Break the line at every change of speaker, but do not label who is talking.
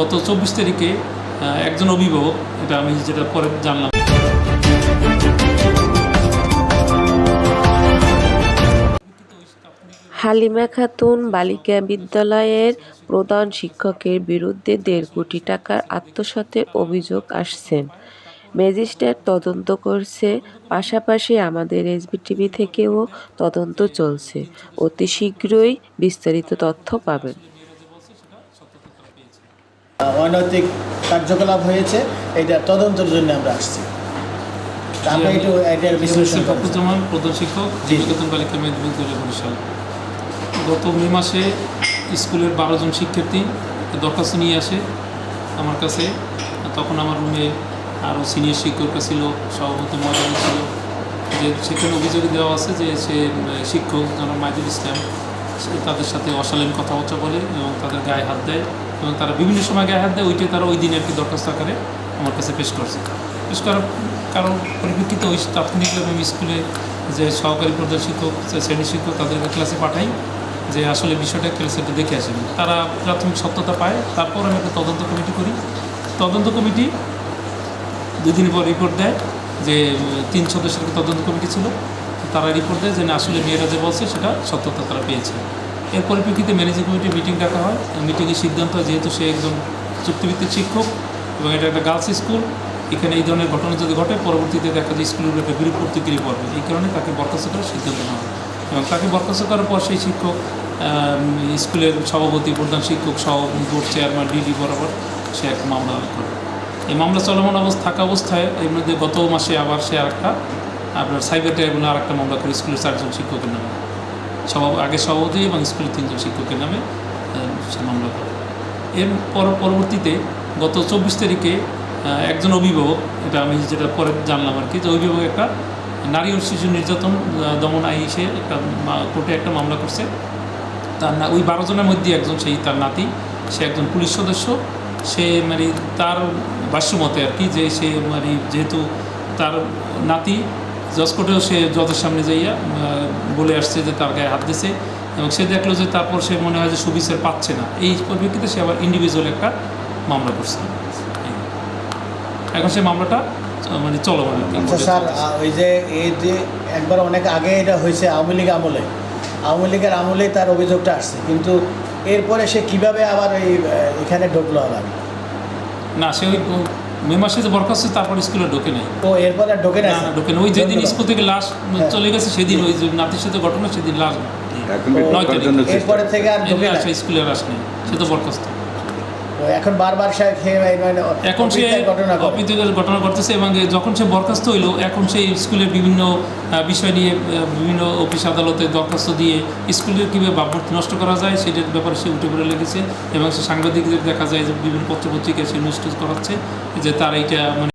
গত চব্বিশ তারিখে একজন অভিভাবক, এটা আমি যেটা পরে জানলাম।
হালিমা খাতুন বালিকা বিদ্যালয়ের প্রধান শিক্ষকের বিরুদ্ধে দেড় কোটি টাকার আত্মসাতের অভিযোগ আসছেন। ম্যাজিস্ট্রেট তদন্ত করছে, পাশাপাশি আমাদের এসবিটিভি থেকেও তদন্ত চলছে। অতি শীঘ্রই বিস্তারিত তথ্য পাবেন।
অনৈতিক কার্যকলাপ হয়েছে এটা তদন্তের জন্য আমরা আসছি। একটু এটার বিশ্লেষণ।
প্রধান শিক্ষক। নিকেতন বালিকা মেদিনীপুর গত মে মাসে স্কুলের বারো জন শিক্ষার্থী দরখাস্ত নিয়ে আসে আমার কাছে। তখন আমার রুমে আরও সিনিয়র শিক্ষকরা ছিল সভাপতি মহাজন ছিল। যে সেখানে অভিযোগ দেওয়া আছে যে সে শিক্ষক জনাব মাইদুল ইসলাম তাদের সাথে অশালীন কথাবার্তা বলে এবং তাদের গায়ে হাত দেয়। এবং তারা বিভিন্ন সময় গায়ে হাত দেয়, ওইটাই তারা ওই দিনে আর কি দরখাস্ত আকারে আমার কাছে পেশ করছে। পেশ করার কারণ পরিপ্রেক্ষিতে ওই তাৎক্ষণিকভাবে আমি স্কুলে যে সহকারী প্রধান শিক্ষক শ্রেণি শিক্ষক, তাদেরকে ক্লাসে পাঠাই যে আসলে বিষয়টা ক্লাসে একটু দেখে আসেন। তারা প্রাথমিক সত্যতা পায়, তারপর আমি একটা তদন্ত কমিটি করি। তদন্ত কমিটি দুদিন পর রিপোর্ট দেয় যে তিন সদস্যের তদন্ত কমিটি ছিল। তারা রিপোর্ট দেয় যে আসলে মেয়েরা যে বলছে সেটা সত্যতা তারা পেয়েছে। এর পরিপ্রেক্ষিতে ম্যানেজিং কমিটির মিটিং ডাকা হয়। মিটিংয়ের সিদ্ধান্ত যেহেতু সে একজন চুক্তিভিত্তিক শিক্ষক এবং এটা একটা গার্লস স্কুল এখানে এই ধরনের ঘটনা যদি ঘটে, পরবর্তীতে দেখা যায় স্কুলের একটা বিরূপ প্রতিক্রিয়া পড়বে এই কারণে তাকে বরখাস্ত করার সিদ্ধান্ত নেওয়া হয়। এবং তাকে বরখাস্ত করার পর সেই শিক্ষক স্কুলের সভাপতি, প্রধান শিক্ষক সহ বোর্ড চেয়ারম্যান ডিডি বরাবর সে এক মামলা করে। এই মামলা চলমান অবস্থা, থাকা অবস্থায় এর মধ্যে গত মাসে আবার সে আরেকটা, আপনার সাইবার ট্রাইব্যুনাল আর একটা মামলা করে স্কুলের চারজন শিক্ষকের নামে। সভা আগে সভাপতি এবং স্কুলের তিনজন শিক্ষকের নামে মামলা করে। এর পর পরবর্তীতে গত চব্বিশ তারিখে একজন অভিভাবক, এটা আমি যেটা পরে জানলাম আর কি, যে অভিভাবক একটা নারী ও শিশু নির্যাতন দমন আই সে একটা কোর্টে একটা মামলা করছে। তার না ওই বারো জনের মধ্যে একজন, সেই তার নাতি, সে একজন পুলিশ সদস্য। সে মানে তার ভাষ্যমতে আর কি, যে সে মানে যেহেতু তার নাতি জজ কোর্টেও সে জজের সামনে যাইয়া বলে আসছে যে তার গায়ে হাত দিছে এবং সে দেখল যে তারপর সে মনে হয় যে সুবিচার পাচ্ছে না। এই পরিপ্রেক্ষিতে সে আবার ইন্ডিভিজুয়াল একটা মামলা করছে। এখন সে মামলাটা মানে চলমান আর কি
আচ্ছা স্যার ওই যে এই যে একবার অনেক আগে এটা হয়েছে আওয়ামী লীগ আমলে। আওয়ামী লীগের আমলে তার অভিযোগটা আসছে কিন্তু এরপরে সে কীভাবে আবার এই এখানে ঢুকলো আবার?
না সে ওই মে মাসে যে বরখাস্ত তারপর স্কুলে ঢোকে নাই।
ও এরপরে আর ঢোকে না
ঢোকে না ওই যেদিন স্কুল থেকে লাশ
হ্যাঁ।
চলে গেছে সেদিন ওই যে নাতির সাথে ঘটনা সেদিন লাশ নয় তারিখ।
এরপরে থেকে আর ঢোকে না
স্কুলে আর আসেনি সে তো বরখাস্ত।
এখন বারবার সে মানে
এখন সে
অপ্রীতিকর ঘটনা ঘটে।
ঘটনা ঘটতেছে এবং যখন সে বরখাস্ত হইল এখন সেই স্কুলের বিভিন্ন বিষয় নিয়ে বিভিন্ন অফিস আদালতে দরখাস্ত দিয়ে স্কুলের কীভাবে ভাবমূর্তি নষ্ট করা যায় সেটার ব্যাপারে সে উঠে পড়ে লেগেছে এবং সে সাংবাদিকদের দেখা যায় যে বিভিন্ন পত্রপত্রিকায় সে নিউজ করাচ্ছে যে তার এইটা মানে